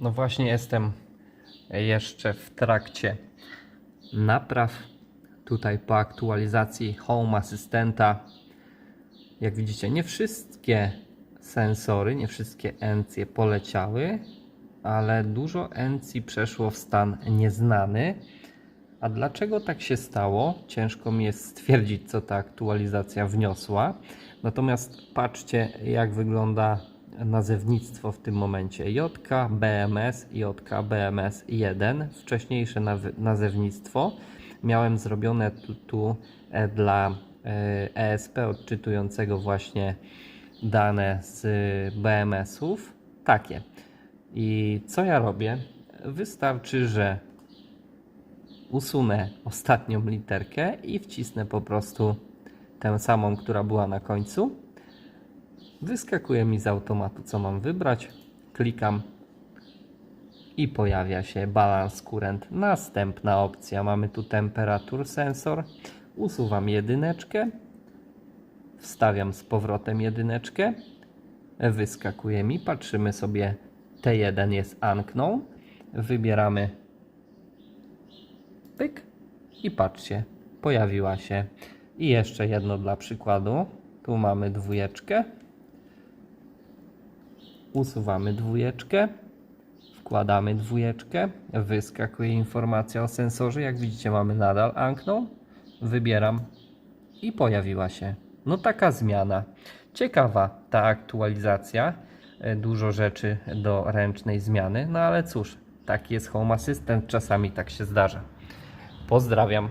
No właśnie jestem jeszcze w trakcie napraw. Tutaj po aktualizacji Home Assistanta. Jak widzicie, nie wszystkie sensory, nie wszystkie encje poleciały, ale dużo encji przeszło w stan nieznany. A dlaczego tak się stało? Ciężko mi jest stwierdzić, co ta aktualizacja wniosła. Natomiast patrzcie, jak wygląda nazewnictwo w tym momencie. JK BMS, JK BMS 1. Wcześniejsze nazewnictwo miałem zrobione tu, tu e, dla e, ESP odczytującego właśnie dane z BMS-ów. Takie. I co ja robię? Wystarczy, że usunę ostatnią literkę i wcisnę po prostu tę samą, która była na końcu. Wyskakuje mi z automatu, co mam wybrać. Klikam i pojawia się balans current. Następna opcja. Mamy tu temperatur sensor. Usuwam jedyneczkę. Wstawiam z powrotem jedyneczkę. Wyskakuje mi. Patrzymy sobie. T1 jest unknown. Wybieramy pyk i patrzcie, pojawiła się. I jeszcze jedno dla przykładu. Tu mamy dwójeczkę. Usuwamy dwójeczkę. Wkładamy dwójeczkę. Wyskakuje informacja o sensorze. Jak widzicie, mamy nadal unknown. Wybieram i pojawiła się. No taka zmiana. Ciekawa ta aktualizacja. E, Dużo rzeczy do ręcznej zmiany. No ale cóż, taki jest Home Assistant. Czasami tak się zdarza. Pozdrawiam.